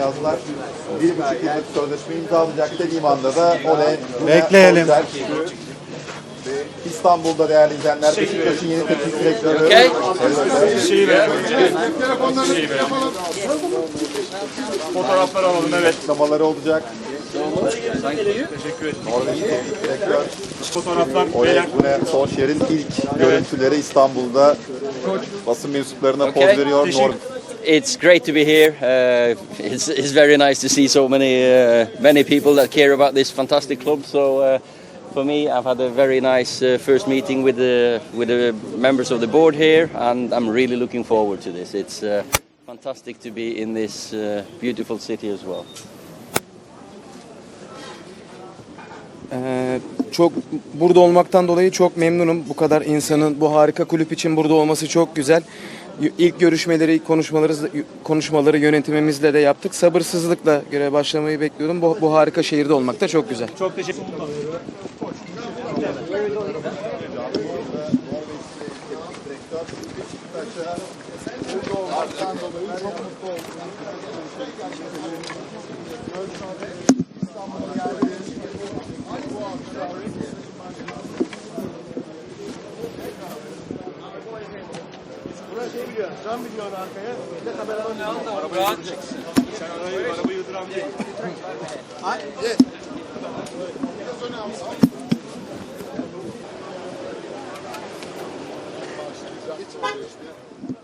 yazdılar. Bir buçuk yıllık sözleşme imzalayacaktı. Liman'da da oley. Bekleyelim. İstanbul'da değerli izleyenler Beşiktaş'ın yeni teknik direktörü. Okay. Fotoğraflar alalım evet. Açıklamaları olacak. Teşekkür ederim. Norveç teknik direktör. Fotoğraflar Ole beyler. Gunnar Solskjaer'in ilk görüntüleri İstanbul'da basın mensuplarına poz veriyor. Norveç It's great to be here. Uh, it's, it's very nice to see so many uh, many people that care about this fantastic club. So uh, for me, I've had a very nice uh, first meeting with the with the members of the board here, and I'm really looking forward to this. It's uh, fantastic to be in this uh, beautiful city as well. Çok burada olmaktan dolayı çok memnunum. Bu kadar insanın bu harika kulüp için burada olması çok güzel. İlk görüşmeleri, konuşmaları konuşmaları yönetimimizle de yaptık. Sabırsızlıkla göre başlamayı bekliyordum. Bu, bu harika şehirde olmak da çok güzel. Çok teşekkür ederim. gidiyor. Can biliyor arkaya. Bir de kameraman biliyor. Araba rahat çıksın. Sen arayı, araba yıldıran değil. Hadi. Biraz öne al. Geç oraya işte.